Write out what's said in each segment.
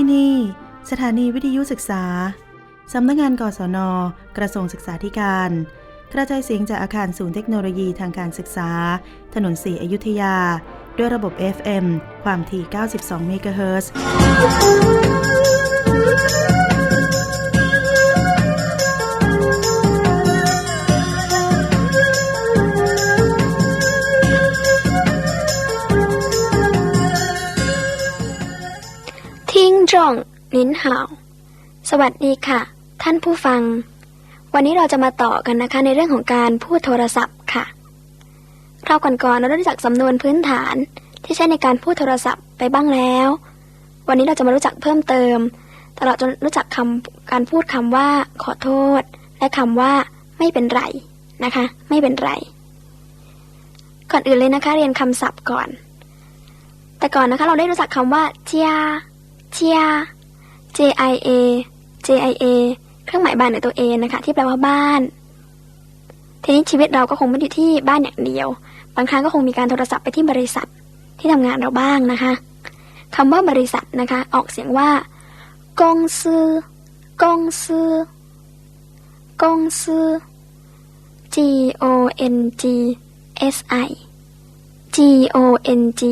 ที่นี่ สถานีวิทยุศึกษา สำนักงานกศน กระทรวงศึกษาธิการ กระจายเสียงจากอาคารศูนย์เทคโนโลยีทางการศึกษา ถนนสีอยุธยา ด้วยระบบ FM ความถี่ 92 เมกะเฮิรตซ์ ลิ้นห่าว สวัสดีค่ะ ท่านผู้ฟัง วันนี้เราจะมาต่อกันนะคะในเรื่องของการพูดโทรศัพท์ค่ะเราก่อนๆเราได้รู้จักสำนวนพื้นฐานที่ใช้ในการพูดโทรศัพท์ไปบ้างแล้ว วันนี้เราจะมารู้จักเพิ่มเติม ตลอดจนรู้จักคำการพูดคำว่า ขอโทษ และคำว่า ไม่เป็นไรนะคะ ไม่เป็นไร ก่อนอื่นเลยนะคะ เรียนคำศัพท์ก่อน แต่ก่อนนะคะเราได้รู้จักคำว่าเจียเจีย J I A J I A เครื่องหมายบ้านหนือตัว A นะคะ ที่แปลว่าบ้าน ทีนี้ชีวิตเราก็คงไม่อยู่ที่บ้านอย่างเดียว บางครั้งก็คงมีการโทรศัพท์ไปที่บริษัทที่ทำงานเราบ้างนะคะคำว่าบริษัทนะคะ ออกเสียงว่ากงซือกงซือกงซือ G O N G S I G O N G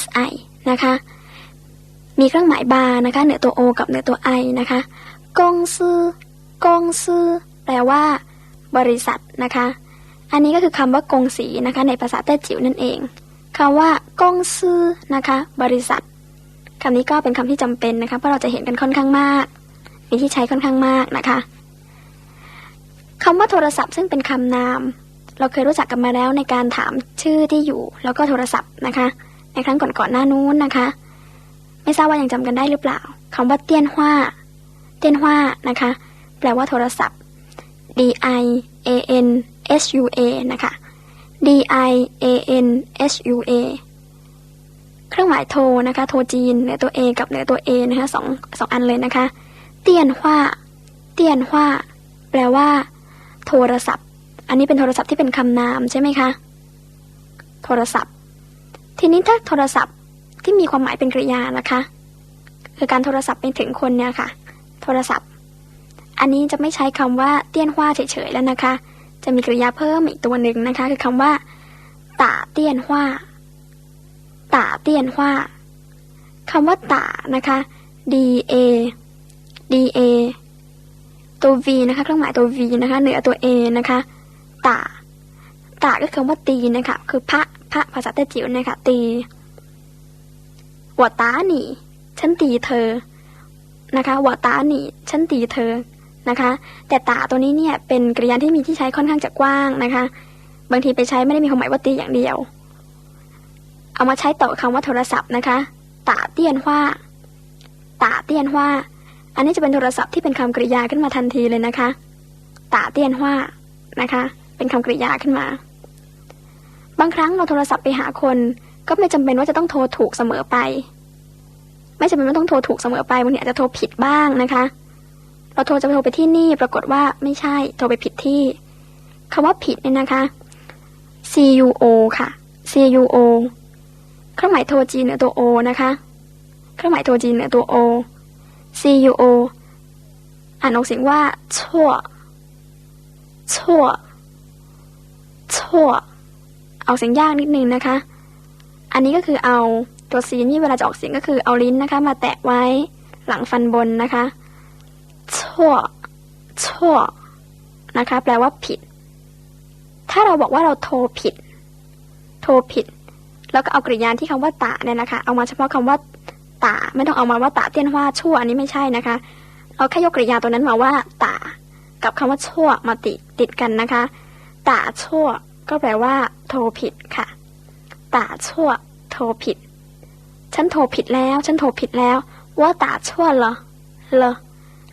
S I นะคะ มีเครื่องหมายบาร์นะคะ เหนือตัว O กับเหนือตัว I นะคะกงซื้อกงซื้อแปลว่า บริษัทนะคะ อันนี้ก็คือคำว่ากงสีนะคะ ในภาษาแต้จิ๋วนั่นเองคำว่ากงซื้อนะคะ บริษัทคำนี้ก็เป็นคำที่จำเป็นนะคะเพราะเราจะเห็นกันค่อนข้างมาก มีที่ใช้ค่อนข้างมากนะคะคำว่าโทรศัพท์ซึ่งเป็นคำนาม เราเคยรู้จักกันมาแล้วในการถามชื่อที่อยู่ แล้วก็โทรศัพท์นะคะ ในครั้งก่อนๆหน้านู้นนะคะ ไม่ทราบว่ายังจำกันได้หรือเปล่าคำว่าเตี้ยนหว้า เตี้ยนหว้านะคะ แปลว่าโทรศัพท์ D I A N S U A นะคะ D I A N S U A เครื่องหมายโทรนะคะ โทรจีนเหนือตัว A กับเหนือตัว A นะคะสองสองอันเลยนะคะ เตี้ยนหว้า เตี้ยนหว้า แปลว่า โทรศัพท์ อันนี้เป็นโทรศัพท์ที่เป็นคำนามใช่ไหมคะ โทรศัพท์ ทีนี้ถ้าโทรศัพท์ ที่มีความหมายเป็นกริยานะคะ คือการโทรศัพท์ไปถึงคนเนี่ยค่ะ โทรศัพท์ อันนี้จะไม่ใช้คำว่าเตี้ยนหว้าเฉยๆแล้วนะคะ จะมีกริยาเพิ่มอีกตัวหนึ่งนะคะ คือคำว่าตาเตี้ยนหว้าตาเตี้ยนหว้าคำว่าตานะคะ D A D A ตัว V นะคะเครื่องหมายตัว V นะคะ เหนือตัว A นะคะตาตาก็คือคำว่าตีนะคะ คือพระพระภาษาแต้จิ๋วนะคะตี วตาหนีฉันตีเธอนะคะหัวตาหนีฉันตีเธอนะคะ แต่ตาตัวนี้เนี่ยเป็นกริยาที่มีที่ใช้ค่อนข้างจะกว้างนะคะ บางทีไปใช้ไม่ได้มีความหมายว่าตีอย่างเดียว เอามาใช้ต่อคำว่าโทรศัพท์นะคะตาเตี้ยนว้าตาเตี้ยนว้าอันนี้จะเป็นโทรศัพท์ที่เป็นคำกริยาขึ้นมาทันทีเลยนะคะตาเตี้ยนว้านะคะ เป็นคำกริยาขึ้นมา บางครั้งเราโทรศัพท์ไปหาคน ก็ไม่จำเป็นว่าจะต้องโทรถูกเสมอไป ไม่จำเป็นว่าต้องโทรถูกเสมอไปบางทีอาจจะโทรผิดบ้างนะคะ เราโทรจะโทรไปที่นี่ปรากฏว่าไม่ใช่โทรไปผิดที่คำว่าผิดเนี่ยนะคะ C U O ค่ะ C U O เครื่องหมายโทรจีนเหนือตัว O นะคะ เครื่องหมายโทรจีนเหนือตัว O C U O อ่านออกเสียงว่าชั่วชั่วชั่วเอาเสียงยากนิดนึงนะคะ อันนี้ก็คือเอาตัวซีนี่เวลาจะออกเสียงก็คือเอาลิ้นนะคะ มาแตะไว้หลังฟันบนนะคะชั่วชั่วนะคะ แปลว่าผิด ถ้าเราบอกว่าเราโทรผิด โทรผิด แล้วก็เอากริยาที่คำว่าตาเนี่ยนะคะ เอามาเฉพาะคำว่าตาไม่ต้องเอามาว่าตาเตี้ยนว่าชั่วอันนี้ไม่ใช่นะคะ เราแค่ยกกริยาตัวนั้นมาว่าตากับคำว่าชั่วมาติดติดกันนะคะตาชั่ว ก็แปลว่า โทรผิดค่ะ ตาชั่ว โทรผิด ฉันโทรผิดแล้ว ฉันโทรผิดแล้ว ว่าตาชั่วเหรอเหรอ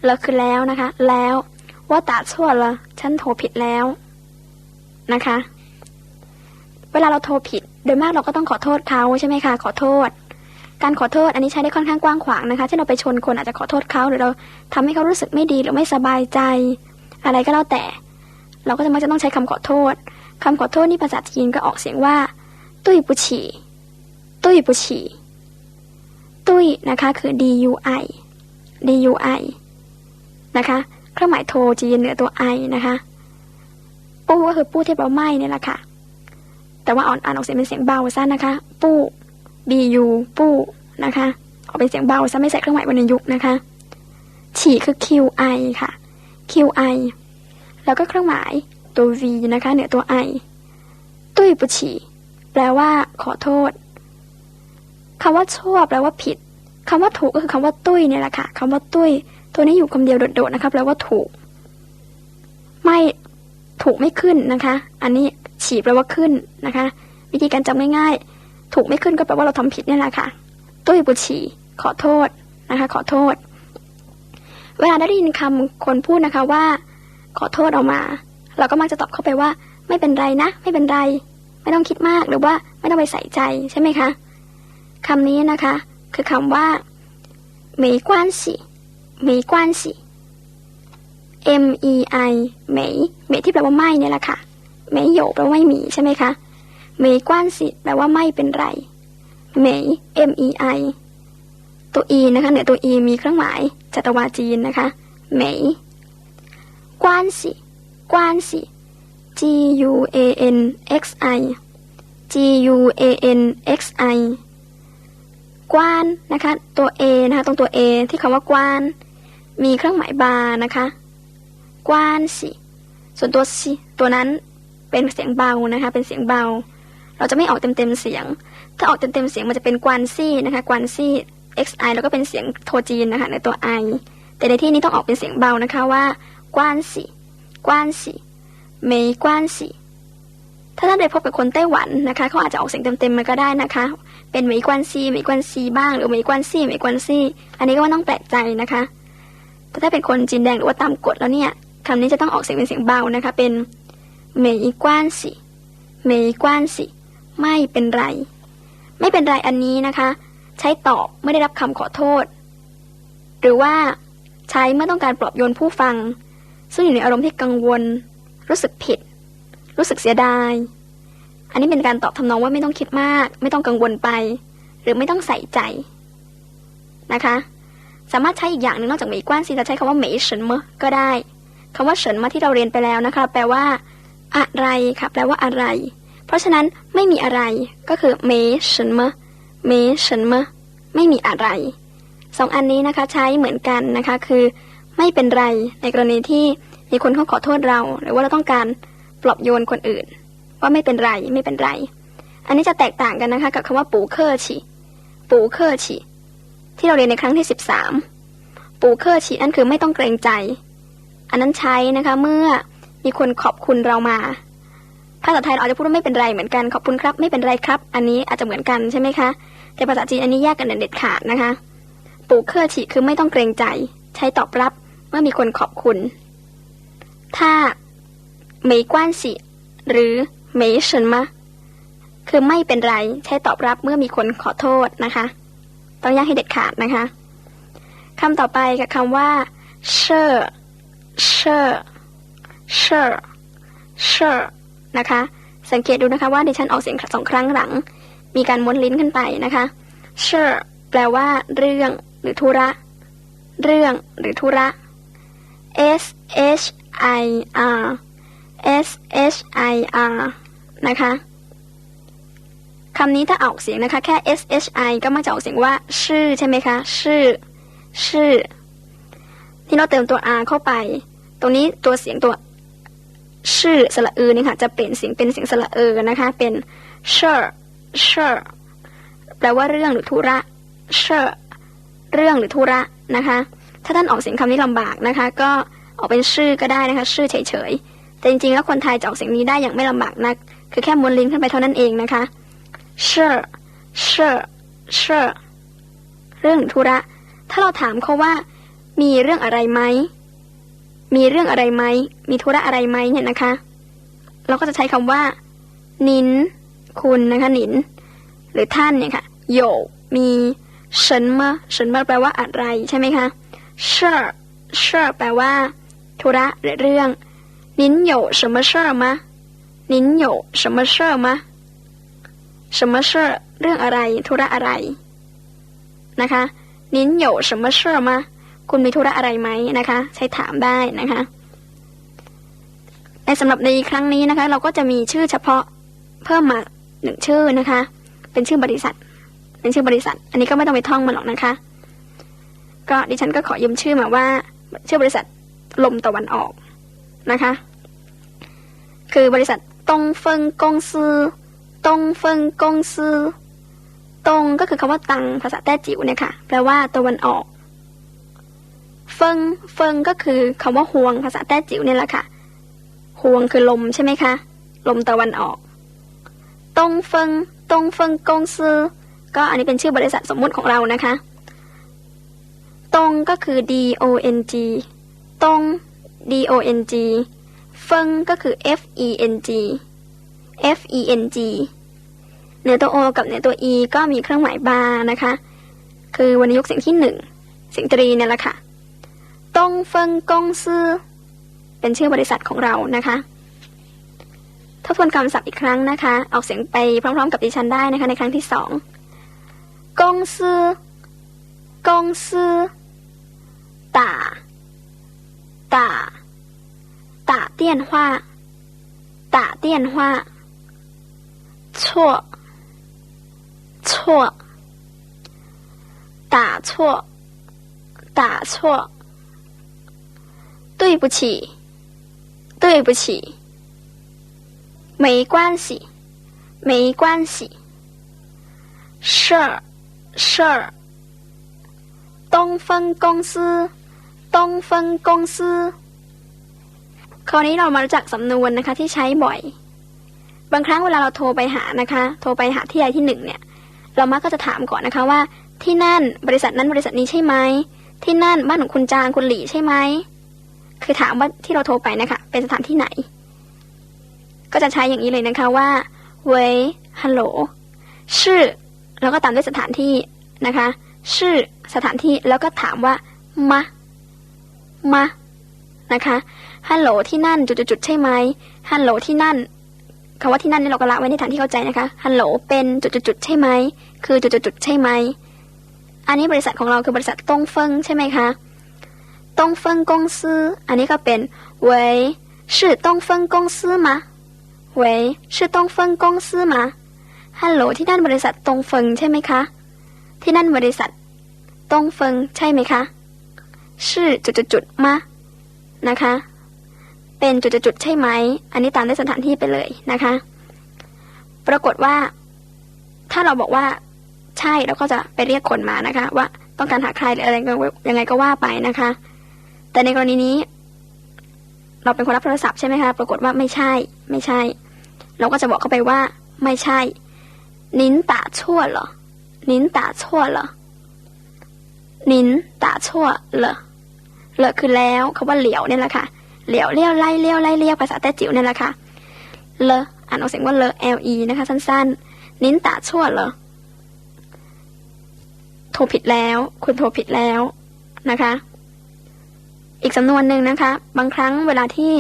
เหรอคือแล้วนะคะ แล้ว ว่าตาชั่วเหรอฉันโทรผิดแล้วนะคะ เวลาเราโทรผิด โดยมากเราก็ต้องขอโทษเขาใช่ไหมคะ ขอโทษ การขอโทษอันนี้ใช้ได้ค่อนข้างกว้างขวางนะคะเช่นเราไปชนคนอาจจะขอโทษเขาหรือเราทำให้เขารู้สึกไม่ดีหรือไม่สบายใจ อะไรก็แล้วแต่ เราก็จะมักจะต้องใช้คำขอโทษคำขอโทษนี่ภาษาจีนก็ออกเสียงว่า ตุ้ยปุฉีตุ้ยปุฉีตุ้ยนะคะคือ D U I D U I นะคะเครื่องหมายโทจีนเหนือตัว I นะคะปู้ก็คือปู้ที่แปลว่าไม่เนี่ยแหละค่ะ แต่ว่าอ่านอ่านออกเสียงเป็นเสียงเบาซะนะคะ ปู้ B U ปู้นะคะออกเป็นเสียงเบาซะไม่ใส่เครื่องหมายวรรณยุกต์นะคะ ฉีคือ Q I ค่ะ Q I แล้วก็เครื่องหมายตัว V นะคะ เหนือตัว I ตุ้ยปุฉี่ แปลว่า ขอโทษคำว่าชั่วแปลว่าผิดคำว่าถูกก็คือคำว่าตุ้ยเนี่ยแหละค่ะคำว่าตุ้ย ตัวนี้อยู่คำเดียวโดดๆนะคะแปลว่าถูก ไม่ถูกไม่ขึ้นนะคะ อันนี้ฉีแปลว่าขึ้นนะคะ วิธีการจำง่ายๆ ถูกไม่ขึ้นก็แปลว่าเราทำผิดเนี่ยแหละค่ะ ตุ้ยปุฉีขอโทษนะคะ ขอโทษ เวลาได้ยินคำคนพูดนะคะว่า ขอโทษออกมา เราก็มักจะตอบเข้าไปว่า ไม่เป็นไรนะ ไม่เป็นไร ไม่ต้องคิดมากหรือว่าไม่ต้องไปใส่ใจใช่ไหมคะคำนี้นะคะ คือคำว่า没关系没关系 M E I เหมยเหมยที่แปลว่าไม่เนี่ยแหละค่ะเหมยโยแปลว่าไม่มีใช่ไหมคะเหมยกว้านสิแปลว่าไม่เป็นไรเหมย M E I ตัว E นะคะเนี่ยตัว E มีเครื่องหมายจัตวาจีนนะคะเหมยกว้านสิกว้านสิ G U A N X I G U A N X I กว้านนะคะ ตัว A นะคะ ตรงตัว A ที่คำว่ากว้าน มีเครื่องหมายบาร์นะคะ กว้านสิ ส่วนตัวสิตัวนั้นเป็นเสียงเบานะคะ เป็นเสียงเบา เราจะไม่ออกเต็มเต็มเสียง ถ้าออกเต็มเต็มเสียงมันจะเป็นกวานซี่นะคะ กวานซี่ xi แล้วก็เป็นเสียงโทจีนนะคะ ในตัว i แต่ในที่นี้ต้องออกเป็นเสียงเบานะคะว่ากวานสิ กวานสิ ไม่กวานสิถ้าท่านได้พบกับคนไต้หวันนะคะเขาอาจจะออกเสียงเต็มๆมาก็ได้นะคะ เป็นเหมยกวนซีเหมยกวนซีบ้างหรือเหมยกวนซี่เหมยกวนซี่ อันนี้ก็ไม่ต้องแปลกใจนะคะแต่ถ้าเป็นคนจีนแดงหรือว่าตามกฎแล้วเนี่ยคำนี้จะต้องออกเสียงเป็นเสียงเบานะคะ เป็นเหมยกวนซีเหมยกวนซีไม่เป็นไร ไม่เป็นไรอันนี้นะคะ ใช้ตอบไม่ได้รับคำขอโทษ หรือว่าใช้เมื่อต้องการปลอบโยนผู้ฟัง ซึ่งอยู่ในอารมณ์ที่กังวล รู้สึกผิด รู้สึกเสียดาย อันนี้เป็นการตอบทำนองว่าไม่ต้องคิดมาก ไม่ต้องกังวลไป หรือไม่ต้องใส่ใจนะคะ สามารถใช้อีกอย่างหนึ่งนอกจากเหมยกว้านซีจะใช้คำว่าเหมยเฉินเมอก็ได้คำว่าเฉินมาที่เราเรียนไปแล้วนะคะ แปลว่า อะไรค่ะแปลว่าอะไร เพราะฉะนั้นไม่มีอะไรก็คือเหมยเฉินเมอเหมยเฉินเมอไม่มีอะไรสองอันนี้นะคะใช้เหมือนกันนะคะคือ ไม่เป็นไรในกรณีที่ มีคนเขาขอโทษเรา หรือว่าเราต้องการปลอบโยนคนอื่น ว่าไม่เป็นไรไม่เป็นไร อันนี้จะแตกต่างกันนะคะ กับคำว่าปูเคอร์ฉีปูเคอร์ฉีที่เราเรียนในครั้งที่สิบสามปูเคอร์ฉีนั่นคือไม่ต้องเกรงใจ อันนั้นใช้นะคะเมื่อมีคนขอบคุณเรามา ภาษาไทยเราอาจจะพูดว่าไม่เป็นไรเหมือนกันขอบคุณครับ ไม่เป็นไรครับ อันนี้อาจจะเหมือนกันใช่ไหมคะแต่ภาษาจีนอันนี้แยกกันเด็ดขาดนะคะ ปูเคอร์ฉีคือไม่ต้องเกรงใจ ใช้ตอบรับเมื่อมีคนขอบคุณ ถ้าไม่กว้านสิหรือไม่เฉินมะคือไม่เป็นไรใช้ตอบรับเมื่อมีคนขอโทษนะคะ ต้องแากให้เด็ดขาดนะคะคำต่อไปกับคำว่าเชอเชอเชอเชอนะคะ สังเกตดูนะคะว่าดิฉันออกเสียงสองครั้งหลัง มีการม้วนลิ้นขึ้นไปนะคะเชอแปลว่า เรื่องหรือธุระ เรื่องหรือธุระ S H I R S H I R นะคะคำนี้ถ้าออกเสียงนะคะ แค่ S H I ก็มักจะออกเสียงว่า ชื่อใช่ไหมคะ ชื่อ ชื่อ ที่เราเติมตัว R เข้าไป ตรงนี้ตัวเสียงตัว ชื่อสระเออนี่ค่ะ จะเปลี่ยนเสียงเป็นเสียงสระเออนะคะ เป็น sure sure แปลว่าเรื่องหรือธุระ sure เรื่องหรือธุระนะคะ ถ้าท่านออกเสียงคำนี้ลำบากนะคะ ก็ ออกเป็นชื่อก็ได้นะคะ ชื่อเฉยๆ แต่จริงๆ แล้วคนไทยจะออกเสียงนี้ได้อย่างไม่ลำบากนัก คือแค่ม้วนลิ้นขึ้นไปเท่านั้นเองนะคะ sure sure sure เรื่องหรือธุระ ถ้าเราถามเขาว่า มีเรื่องอะไรไหม มีเรื่องอะไรไหม มีธุระอะไรไหมเนี่ยนะคะ เราก็จะใช้คำว่า นิน คุณนะคะนิน หรือท่านเนี่ยค่ะโยมีเฉินเมอเฉินเมอแปลว่าอะไรใช่ไหมคะเชื่อเชื่อแปลว่า ธุระหรือเรื่องนิน有什么事吗นิน有什么事吗什么事เรื่องอะไร ธุระอะไร นะคะนิน有什么事吗 คุณมีธุระอะไรไหมนะคะ ใช้ถามได้นะคะในสำหรับในครั้งนี้นะคะ เราก็จะมีชื่อเฉพาะเพิ่มมาหนึ่งชื่อนะคะ เป็นชื่อบริษัท เป็นชื่อบริษัท อันนี้ก็ไม่ต้องไปท่องมันหรอกนะคะ ก็ดิฉันก็ขอยืมชื่อมาว่า ชื่อบริษัท ลมตะวันออกนะคะ คือบริษัทตงเฟิงกงซือตงเฟิงกงซือตงก็คือคำว่าตังภาษาแต้จิ๋วเนี่ยค่ะแปลว่าตะวันออก เฟิงเฟิงก็คือคำว่าห่วงภาษาแต้จิ๋วเนี่ยแหละค่ะห่วงคือลมใช่ไหมคะ ลมตะวันออกตงเฟิงตงเฟิงกงซือก็อันนี้เป็นชื่อบริษัทสมมุติของเรานะคะ ตงก็คือ D O N G ตง D O N G เฟิงก็คือ F E N G F E N G เหนือตัว O กับเหนือตัว E ก็มีเครื่องหมายบาร์นะคะ คือวรรณยุกต์เสียงที่หนึ่งเสียงตรีเนี่ยแหละค่ะตงเฟิงกงซือเป็นชื่อบริษัทของเรานะคะทบทวนคำศัพท์อีกครั้งนะคะ ออกเสียงไปพร้อม ๆ กับดิฉันได้นะคะในครั้งที่สองกงซือกงซือ打打打电话打电话错错打错打错对不起对不起没关系没关系。事儿事儿东风公司 ตรงเฟิงกงซือคราวนี้เรามารู้จักสำนวนนะคะที่ใช้บ่อย บางครั้งเวลาเราโทรไปหานะคะ โทรไปหาที่ใดที่หนึ่งเนี่ย เรามักก็จะถามก่อนนะคะว่า ที่นั่นบริษัทนั้นบริษัทนี้ใช่ไหมที่นั่นบ้านของคุณจางคุณหลี่ใช่ไหมคือถามว่าที่เราโทรไปนะคะเป็นสถานที่ไหน ก็จะใช้อย่างนี้เลยนะคะว่าเว้ยฮัลโหลชื่อแล้วก็ตามด้วยสถานที่นะคะ ชื่อสถานที่แล้วก็ถามว่ามา มานะคะฮัลโหลที่นั่นจุดจุดใช่ไหมฮัลโหลที่นั่นคำว่าที่นั่นนี่เราก็ละไว้ในฐานที่เข้าใจนะคะฮัลโหลเป็นจุดจุดจุดใช่ไหมคือจุดจุดจุดใช่ไหมอันนี้บริษัทของเราคือบริษัทตงเฟิงใช่ไหมคะตงเฟิงกงซื้ออันนี้ก็เป็นเว้ยชื่อตงเฟิงกงซื้อมาเว้ยชื่อตงเฟิงกงซื้อมาฮัลโหลที่นั่นบริษัทตงเฟิงใช่ไหมคะ ที่นั่นบริษัทตงเฟิงใช่ไหมคะ ชื่อจุดๆๆมานะคะ เป็นจุดๆๆใช่ไหม อันนี้ตามได้สถานที่ไปเลยนะคะ ปรากฏว่า ถ้าเราบอกว่าใช่เราก็จะไปเรียกคนมานะคะ ว่าต้องการหาใครหรืออะไรยังไงก็ว่าไปนะคะ แต่ในกรณีนี้ เราเป็นคนรับโทรศัพท์ใช่ไหมคะปรากฏว่าไม่ใช่ ไม่ใช่ เราก็จะบอกเข้าไปว่า ไม่ใช่นินตาชั่วเหรอนินตาชั่วเหรอนินตาชั่ว เหรอเหรอคือแล้วคาว่าเหลียวเนี่ยแหละค่ะ เหลียวเลี้ยวไล่เลี้ยวไล่เลี้ยวภาษาแต้จิ๋วเนี่ยแหละค่ะ เลออ่านออกเสียงว่าเลอ L E นะคะ สั้นๆ นินตาชั่วเหรอ โทรผิดแล้ว คุณโทรผิดแล้วนะคะ อีกสำนวนหนึ่งนะคะ บางครั้งเวลาที่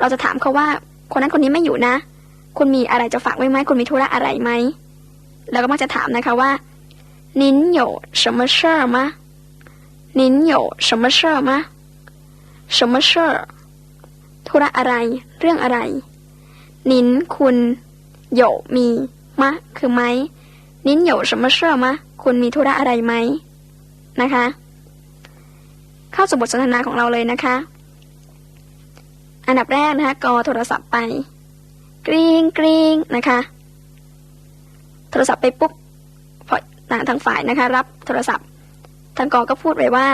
เราจะถามเขาว่า คนนั้นคนนี้ไม่อยู่นะ คุณมีอะไรจะฝากไว้ไหม คุณมีธุระอะไรไหม แล้วก็มักจะถามนะคะว่า您有什么事儿吗 您有什么事儿吗什么事儿ธุระอะไร เรื่องอะไร นินคุณโยมีมะ คือไหม นินโย什么事儿吗คุณมีธุระอะไรไหม นะคะ เข้าสู่บทสนทนาของเราเลยนะคะ อันดับแรกนะคะกอโทรศัพท์ไป กริงกริงนะคะ โทรศัพท์ไปปุ๊บพอทางฝ่ายนะคะ รับโทรศัพท์ ทางกอก็พูดไว้ว่า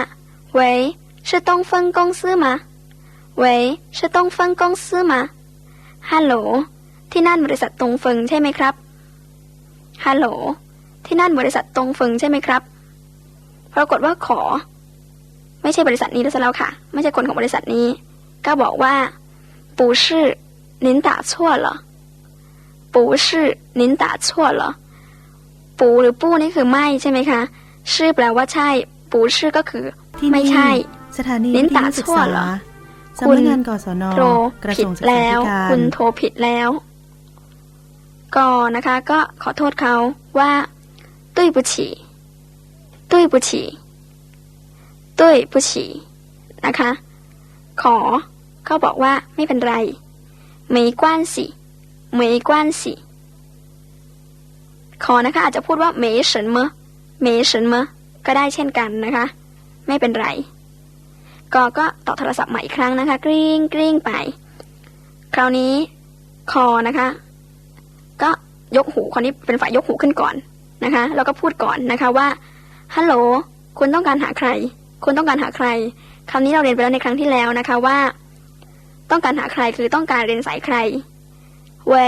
喂是东风公司吗喂是东风公司吗ฮัลโหลที่นั่นบริษัทตงเฟิงใช่ไหมครับฮัลโหลที่นั่นบริษัทตงเฟิงใช่ไหมครับ ปรากฏว่าขอ ไม่ใช่บริษัทนี้แล้วค่ะ ไม่ใช่คนของบริษัทนี้ ก็บอกว่า不是您打错了不是您打错了ปูหรือปู้นี่คือไม่ใช่ไหมคะ ชื่อแปลว่าใช่ปูชื่อก็คือ ไม่ใช่ สถานีนินตาชั่วเหรอคุณงานกศนโทรผิดแล้ว คุณโทรผิดแล้วก็นะคะ ก็ขอโทษเขาว่าตุ้ยปุฉีตุ้ยปุฉีตุ้ยปุฉีนะคะ ขอเขาบอกว่าไม่เป็นไรไม่กว้านสิไม่กว้านสิขอนะคะ อาจจะพูดว่าไมยเฉินเมอ เมเฉินเมอก็ได้เช่นกันนะคะ ไม่เป็นไรก็ก็ต่อโทรศัพท์ใหม่อีกครั้งนะคะ กริ้งกริ้งไป คราวนี้คอนะคะ ก็ยกหูคนนี้เป็นฝ่ายยกหูขึ้นก่อนนะคะแล้วก็พูดก่อนนะคะว่าฮัลโหลคุณต้องการหาใคร คุณต้องการหาใครคำนี้เราเรียนไปแล้วในครั้งที่แล้วนะคะว่า ต้องการหาใครคือต้องการเรียนสายใครวี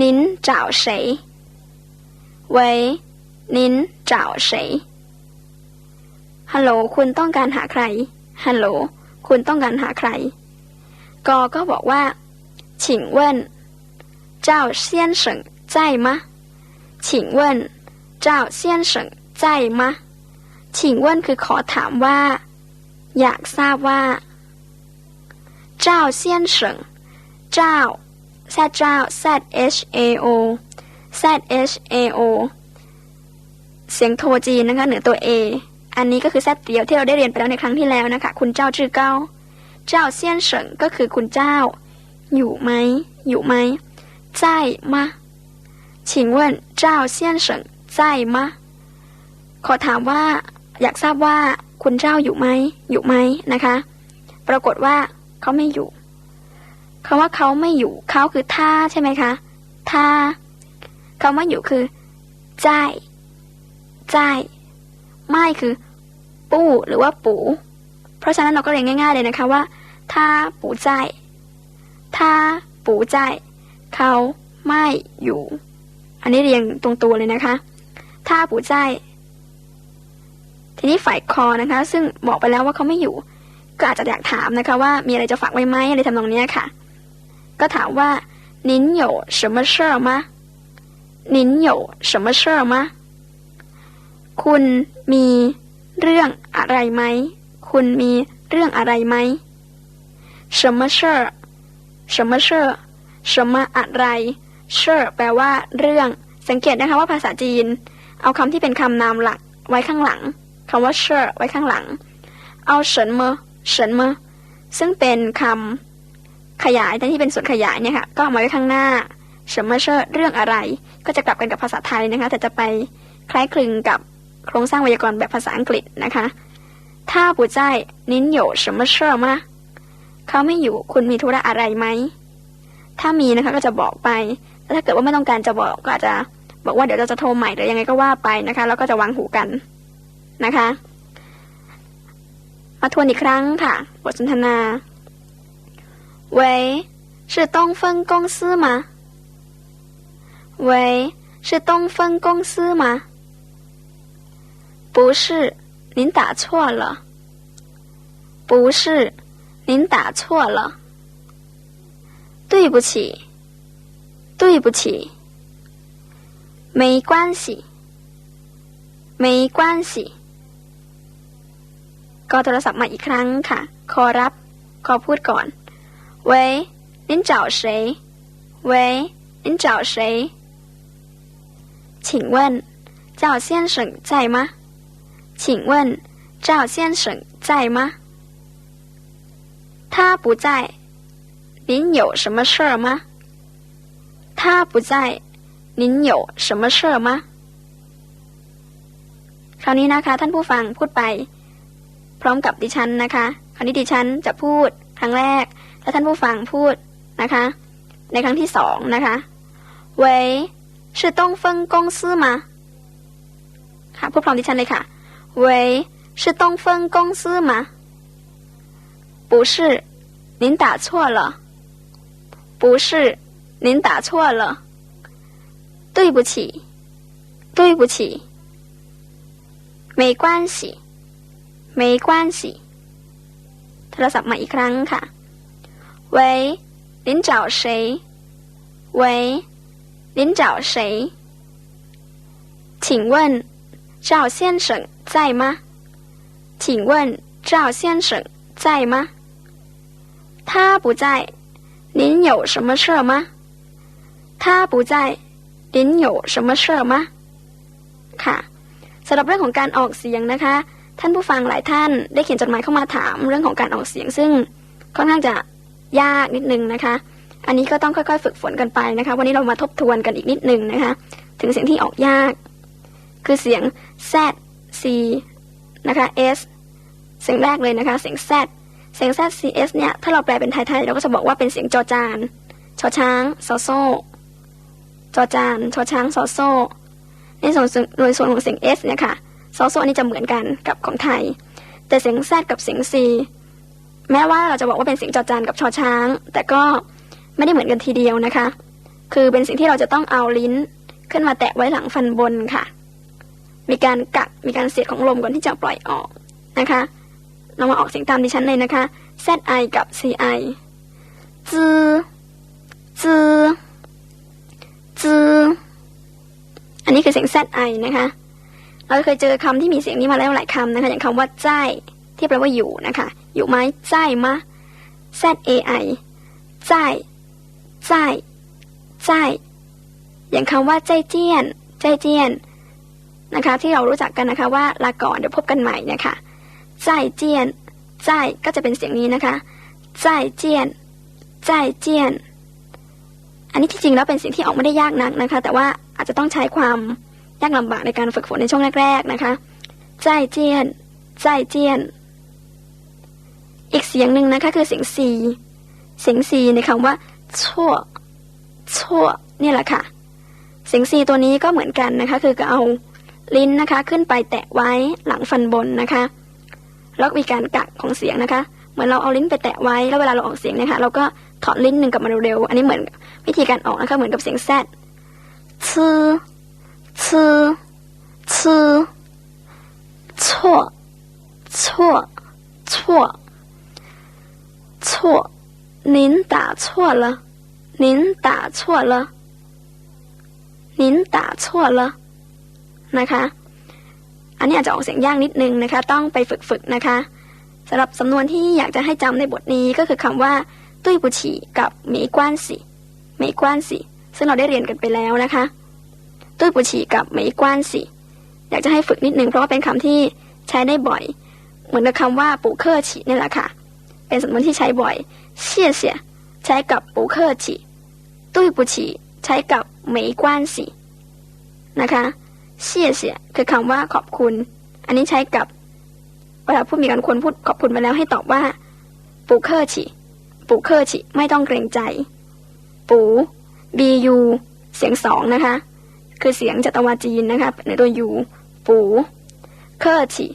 นินจ่าวเฉยวี นิ้นจ่าวเฉยฮัลโหลคุณต้องการหาใคร ฮัลโหล คุณต้องการหาใคร กอก็บอกว่า请问งเว่น เจ้าเซียนเฉิงใจมะ ฉิเจ้าเซียนเฉิงใจมะ ฉิคือขอถามว่า อยากทราบว่า เจ้าเซียนเฉิง เจ้าแซเจ้า Z H A O Z H A O เสียงโทจีนะคะเหนือตัวเออันนี้ก็คือแซดเตียวที่เราได้เรียนไปแล้วในครั้งที่แล้วนะคะ คุณเจ้าชื่อเก้า เจ้าเซียนเฉิงก็คือคุณเจ้า อยู่ไหม อยู่ไหมใจมะ请问เจ้าเซียนเฉิงใจมขอถามว่า อยากทราบว่าคุณเจ้าอยู่ไหม อยู่ไหมนะคะ ปรากฏว่าเขาไม่อยู่คำว่าเขาไม่อยู่เขาคือท่าใช่ไหมคะท่าคำว่าอยู่คือใจ ใจไม่คือ ปู้หรือว่าปูเพราะฉะนั้นเราก็เรียนง่ายๆเลยนะคะว่าท่าปูใจท่าปูใจเขาไม่อยู่ อันนี้เรียงตรงตัวเลยนะคะท่าปูใจ ทีนี้ฝ่ายคอนะคะ ซึ่งบอกไปแล้วว่าเขาไม่อยู่ ก็อาจจะอยากถามนะคะ ว่ามีอะไรจะฝากไว้ไหมอะไรทำนองเนี้ยค่ะ ก็ถามว่า您有什么事吗您有什么事吗 คุณมีเรื่องอะไรไหม คุณมีเรื่องอะไรไหม什么事什么事什么อะไรเชื่อแปลว่า เรื่อง สังเกตนะคะว่าภาษาจีน เอาคำที่เป็นคำนามหลักไว้ข้างหลังคำว่าเชื่อไว้ข้างหลัง เอาเฉินเมอเฉินเมอซึ่งเป็นคำขยายแต่ที่เป็นส่วนขยายเนี่ยค่ะ ก็เอามาไว้ข้างหน้าเฉินเมอเชื่อเรื่องอะไร ก็จะกลับกันกับภาษาไทยนะคะ แต่จะไปคล้ายคลึงกับ โครงสร้างไวยากรณ์แบบภาษาอังกฤษนะคะถ้าผู้ใจนิ้น有什么事吗เขาไม่อยู่คุณมีธุระอะไรไหม ถ้ามีนะคะก็จะบอกไปแล้วถ้าเกิดว่าไม่ต้องการจะบอกก็อาจจะบอกว่าเดี๋ยวเราจะโทรใหม่หรือยังไงก็ว่าไปนะคะ แล้วก็จะวางหูกันนะคะ มาทวนอีกครั้งค่ะ บทสนทนา喂是东风公司吗喂是东风公司吗 不是您打错了不是您打错了对不起对不起没关系没关系ก็โทรศัพท์มาอีกครั้งค่ะ ขอรับ ขอพูดก่อน喂您找谁喂您找谁请问赵先生在吗 请问赵先生在吗他不在您有什么事吗他不在您有什么事吗คราวนี้นะคะ ท่านผู้ฟังพูดไป พร้อมกับดิฉันนะคะ คราวนี้ดิฉันจะพูดครั้งแรก แล้วท่านผู้ฟังพูดนะคะ ในครั้งที่สองนะคะ喂是东风公司吗ค่ะพูดพร้อมดิฉันเลยค่ะ 喂是东风公司吗不是您打错了不是您打错了对不起对不起没关系没关系โทรศัพท์มาอีกครั้งค่ะ喂您找谁喂您找谁请问赵先生 在吗请问赵先生在吗他不在您有什么事吗他不在您有什么事吗ค่ะสำหรับเรื่องของการออกเสียงนะคะ ท่านผู้ฟังหลายท่านได้เขียนจดหมายเข้ามาถามเรื่องของการออกเสียง ซึ่งค่อนข้างจะยากนิดนึงนะคะ อันนี้ก็ต้องค่อยๆ ฝึกฝนกันไปนะคะ วันนี้เรามาทบทวนกันอีกนิดนึงนะคะ ถึงเสียงที่ออกยาก คือเสียง z c นะคะ s เสียงแรกเลยนะคะเสียง z เสียง z c s เนี่ยถ้าเราแปลเป็นไทยๆเราก็จะบอกว่าเป็นเสียงจอจานชอช้างซอโซจอจานชอช้างซอโซในส่วนโดยส่วนของเสียง s เนี่ยค่ะซอโซนนี้จะเหมือนกันกับของไทย แต่เสียง z กับเสียง c แม้ว่าเราจะบอกว่าเป็นเสียงจอจานกับชอช้าง แต่ก็ไม่ได้เหมือนกันทีเดียวนะคะ คือเป็นสิ่งที่เราจะต้องเอาลิ้นขึ้นมาแตะไว้หลังฟันบนค่ะ มีการกัดมีการเสียดของลมก่อนที่จะปล่อยออกนะคะเรามาออกเสียงตามดิฉันเลยนะคะ z i กับ c i จือจือจืออันนี้คือเสียง z i นะคะ เราเคยเจอคำที่มีเสียงนี้มาแล้วหลายคำนะคะ อย่างคำว่าใจที่แปลว่าอยู่นะคะ อยู่ไหมใจมะ z a i ใจใจใจอย่างคำว่าใจเจียน ใจเจียน นะคะ ที่เรารู้จักกันนะคะว่าลาก่อนเดี๋ยวพบกันใหม่นะคะใจเจียนใจก็จะเป็นเสียงนี้นะคะใจเจียนใจเจียนอันนี้ที่จริงแล้วเป็นสิ่งที่ออกไม่ได้ยากนักนะคะ แต่ว่าอาจจะต้องใช้ความยากลำบากในการฝึกฝนในช่วงแรก ๆนะคะใจเจียนใจเจียน อีกเสียงหนึ่งนะคะคือเสียงซีเสียงซีในคำว่าชั่วชั่วเนี่ยแหละค่ะ เสียงซีตัวนี้ก็เหมือนกันนะคะ คือก็เอา ลิ้นนะคะ ขึ้นไปแตะไว้หลังฟันบนนะคะ แล้วมีการกักของเสียงนะคะ เหมือนเราเอาลิ้นไปแตะไว้ แล้วเวลาเราออกเสียงเนะคะ เราก็ถอนลิ้นหนึ่งกลับมาเร็วๆ อันนี้เหมือนวิธีการออกนะคะ เหมือนกับเสียงแซดชื่อชื่อชื่อชั่วชั่วชั่ว错，您打错了，您打错了，您打错了 นะคะ อันนี้อาจจะออกเสียงยากนิดนึงนะคะ ต้องไปฝึกฝึกนะคะสำหรับสำนวนที่อยากจะให้จำในบทนี้ก็คือคำว่าตุ้ยบุฉีกับหมีกว้านสีหมีกว้านสีซึ่งเราได้เรียนกันไปแล้วนะคะตุ้ยบุฉีกับหมีกว้านสีอยากจะให้ฝึกนิดนึงเพราะว่าเป็นคำที่ใช้ได้บ่อย เหมือนกับคำว่าปูเคอร์ฉีนี่แหละค่ะ เป็นสำนวนที่ใช้บ่อยเชี่ยเสียใช้กับปูเคอร์ฉีตุ้ยบุฉีใช้กับหมีกว้านสีนะคะ เชี่ยเสียคือคำว่าขอบคุณ อันนี้ใช้กับเวลาพูดมีการควรพูดขอบคุณไปแล้วให้ตอบว่า ปูเคอร์ฉีปูเคอร์ฉีไม่ต้องเกรงใจ ปูบียูเสียงสองนะคะ คือเสียงจัตวาจีนนะคะในตัวยูปูเคอร์ฉี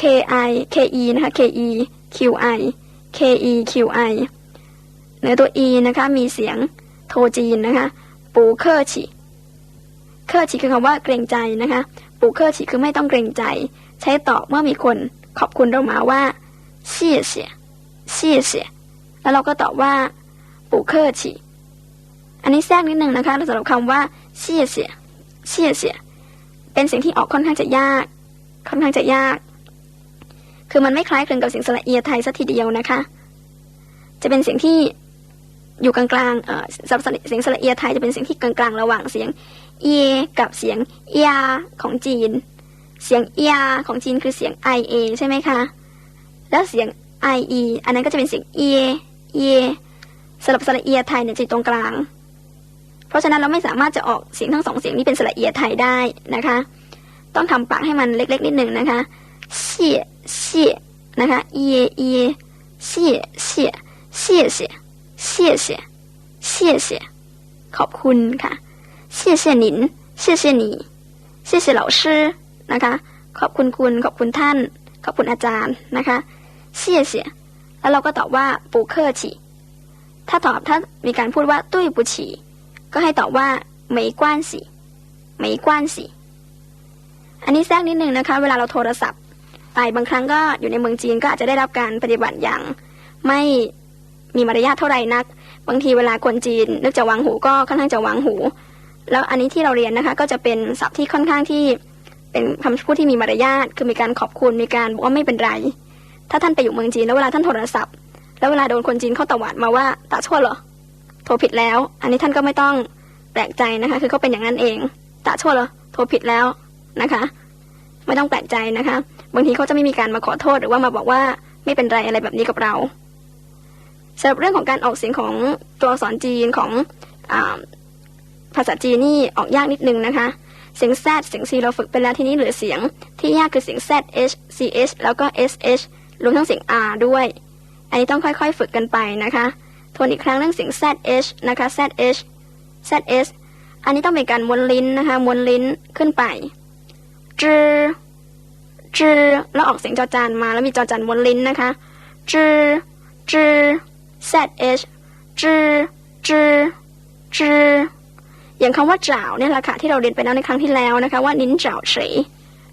K I K E นะคะ K E Q I K E Q I ในตัว E นะคะ มีเสียงโทจีนนะคะ ปูเคอร์ฉี เคอชีคือคำว่าเกรงใจนะคะปูเคอชีคือไม่ต้องเกรงใจ ใช้ตอบเมื่อมีคนขอบคุณเรามาว่าเสียเสียเสียเสียแล้วเราก็ตอบว่าปูเคอชีอันนี้แทรกนิดนึงนะคะสำหรับคำว่าเสียเสียเสียเสียเป็นเสียงที่ออกค่อนข้างจะยาก ค่อนข้างจะยาก คือมันไม่คล้ายคลึงกับเสียงสระเอียไทยสัทีเดียวนะคะ จะเป็นเสียงที่ อยู่กลางๆเอ่อสำหรับเสียงสระเอียไทยจะเป็นเสียงที่กลางๆ ระหว่างเสียงเอกับเสียงยาของจีน เสียงยาของจีนคือเสียง i a ใช่ไหมคะ แล้วเสียง i e อันนั้นก็จะเป็นเสียงเอเอสำหรับสระเอียไทยเนี่ยจะอยู่ตรงกลาง เพราะฉะนั้นเราไม่สามารถจะออกเสียงทั้งสองเสียงนี้เป็นสระเอียไทยได้นะคะ ต้องทำปากให้มันเล็ก ๆ นิดหนึ่งนะคะเชี่ยเชี่ยนะคะเอเอเชี่ยเชี่ยเชี่ยเชี่ย เชี่ยเชี่ยเชี่ยเชี่ยขอบคุณค่ะ谢谢您谢谢你谢谢老师นะคะ ขอบคุณคุณ ขอบคุณท่าน ขอบคุณอาจารย์นะคะเชี่ยเชี่ยแล้วเราก็ตอบว่าปูเคอร์ฉีถ้าตอบถ้ามีการพูดว่าตุ้ยปูฉีก็ให้ตอบว่า没关系没关系อันนี้แทรกนิดนึงนะคะ เวลาเราโทรศัพท์ ไปบางครั้งก็อยู่ในเมืองจีนก็อาจจะได้รับการปฏิบัติอย่าง ไม่ มีมารยาทเท่าไหร่นัก บางทีเวลาคนจีนนึกจะวางหูก็ค่อนข้างจะวางหู แล้วอันนี้ที่เราเรียนนะคะ ก็จะเป็นศัพท์ที่ค่อนข้างที่เป็นคำพูดที่มีมารยาทคือมีการขอบคุณมีการบอกว่าไม่เป็นไร ถ้าท่านไปอยู่เมืองจีนแล้วเวลาท่านโทรศัพท์ แล้วเวลาโดนคนจีนเข้าตวาดมาว่าตาชั่วเหรอโทรผิดแล้ว อันนี้ท่านก็ไม่ต้องแปลกใจนะคะ คือเขาเป็นอย่างนั้นเองตาชั่วเหรอโทรผิดแล้วนะคะ ไม่ต้องแปลกใจนะคะ บางทีเขาจะไม่มีการมาขอโทษหรือว่ามาบอกว่าไม่เป็นไรอะไรแบบนี้กับเรา สำหรับเรื่องของการออกเสียงของตัวอักษรจีนของอภาษาจีนนี่ออกยากนิดนึงนะคะ เสียง z เสียง c เราฝึกไปแล้วทีนี้เหลือเสียง ที่ยากคือเสียง z h c h แล้วก็ s h รวมทั้งเสียง r ด้วย อันนี้ต้องค่อยๆ ฝึกกันไปนะคะ ทวนอีกครั้งเรื่องเสียง z h นะคะ z h z s อันนี้ต้องเป็นการม้วนลิ้นนะคะม้วนลิ้นขึ้นไปจือจือแล้วออกเสียงจอจานมาแล้วมีจอจานม้วนลิ้นนะคะจือจือ z h จือจือจืออย่างคำว่าจ่าวเนี่ยแหละค่ะที่เราเรียนไปแล้วในครั้งที่แล้วนะคะ ว่านิ้นจ่าวเฉย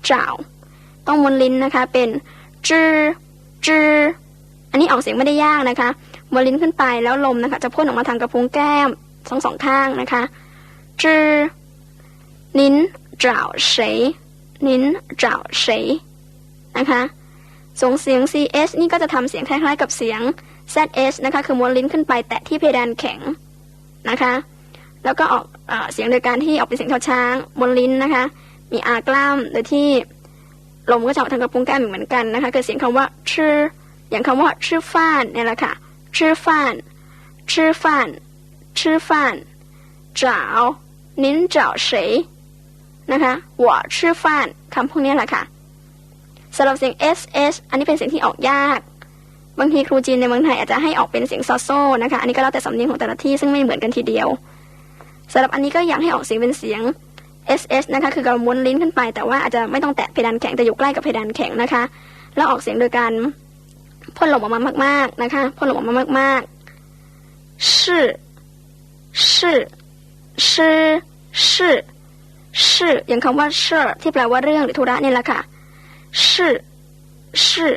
จ่าวต้องมวนลิ้นนะคะ เป็นจือจืออันนี้ออกเสียงไม่ได้ยากนะคะมวนลิ้นขึ้นไปแล้วลมนะคะ จะพ่นออกมาทางกระพุ้งแก้มทั้งสองข้างนะคะจือนิ้นจ่าวเฉยนิ้นจ่าวเฉยนะคะส่งเสียง ch นี่ก็จะทำเสียงคล้ายๆกับเสียง ZS นะคะ คือม้วนลิ้นขึ้นไปแตะที่เพดานแข็งนะคะ แล้วก็ออกเสียงโดยการที่ออกเป็นเสียงชอช้างม้วนลิ้นนะคะ มีอากล้ามโดยที่ลมก็จะออกทางกระพุ้งแก้มเหมือนกันนะคะ คือเสียงคำว่าชื่ออย่างคำว่าชื่อฟานเนี่ยแหละค่ะชื่อฟานชื่อฟานชื่อฟานจ๋าวนิ้จ๋าวเฉยนะคะหัวชื่อฟานคำพวกนี้แหละค่ะสำหรับเสียง sh อันนี้เป็นเสียงที่ออกยาก บางทีครูจีนในเมืองไทยอาจจะให้ออกเป็นเสียงซอโซนะคะ อันนี้ก็แล้วแต่สำเนียงของแต่ละที่ซึ่งไม่เหมือนกันทีเดียวสำหรับอันนี้ก็อยากให้ออกเสียงเป็นเสียง S S นะคะ คือการม้วนลิ้นขึ้นไป แต่ว่าอาจจะไม่ต้องแตะเพดานแข็งแต่อยู่ใกล้กับเพดานแข็งนะคะ แล้วออกเสียงโดยการพ่นลมออกมามาก ๆนะคะพ่นลมออกมามากๆชื่อชื่อชื่อชื่อชื่ออย่างคำว่าชื่อที่แปลว่าเรื่องหรือธุระนี่แหละค่ะชื่อชื่อ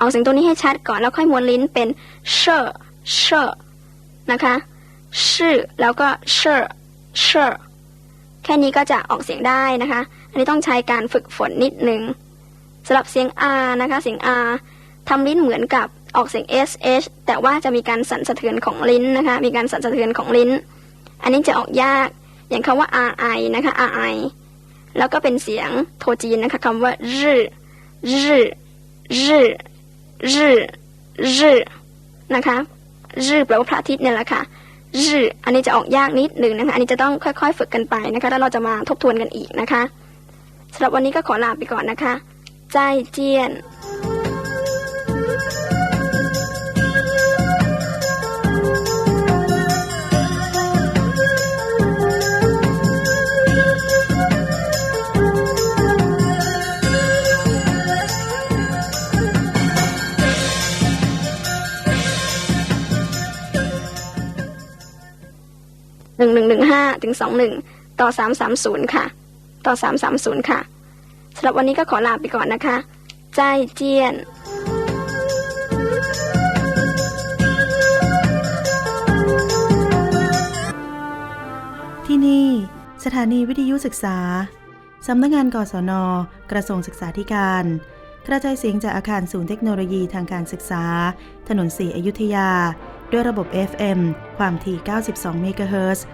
เอาเสียงตัวนี้ให้ชัดก่อนแล้วค่อยม้วนลิ้นเป็นเชอเชอนะคะชื่อแล้วก็เชอเชอแค่นี้ก็จะออกเสียงได้นะคะ อันนี้ต้องใช้การฝึกฝนนิดนึงสำหรับเสียง R นะคะ เสียง R ทำลิ้นเหมือนกับออกเสียง S H แต่ว่าจะมีการสั่นสะเทือนของลิ้นนะคะ มีการสั่นสะเทือนของลิ้น อันนี้จะออกยาก อย่างคำว่า R I นะคะ R I แล้วก็เป็นเสียงโทจีนนะคะคำว่ารื รืรืรืรืนะคะรืแปลว่าพระอาทิตย์เนี่ยแหละค่ะรื่ออันนี้จะออกยากนิดหนึ่งนะคะอันนี้จะต้องค่อยๆ ฝึกกันไปนะคะแล้วเราจะมาทบทวนกันอีกนะคะสำหรับวันนี้ก็ขอลาไปก่อนนะคะ ใจเจียน หนึ่งหนึ่งหนึ่งห้าถึงสองหนึ่งต่อสามสามศูนย์ค่ะ ต่อสามสามศูนย์ค่ะสำหรับวันนี้ก็ขอลาไปก่อนนะคะ ใจเจียนที่นี่ สถานีวิทยุศึกษา สำนักงานกศน กระทรวงศึกษาธิการ กระจายเสียงจากอาคารศูนย์เทคโนโลยีทางการศึกษา ถนนสีอยุธยา ด้วยระบบ FM ความถี่ 92 เมกะเฮิรตซ์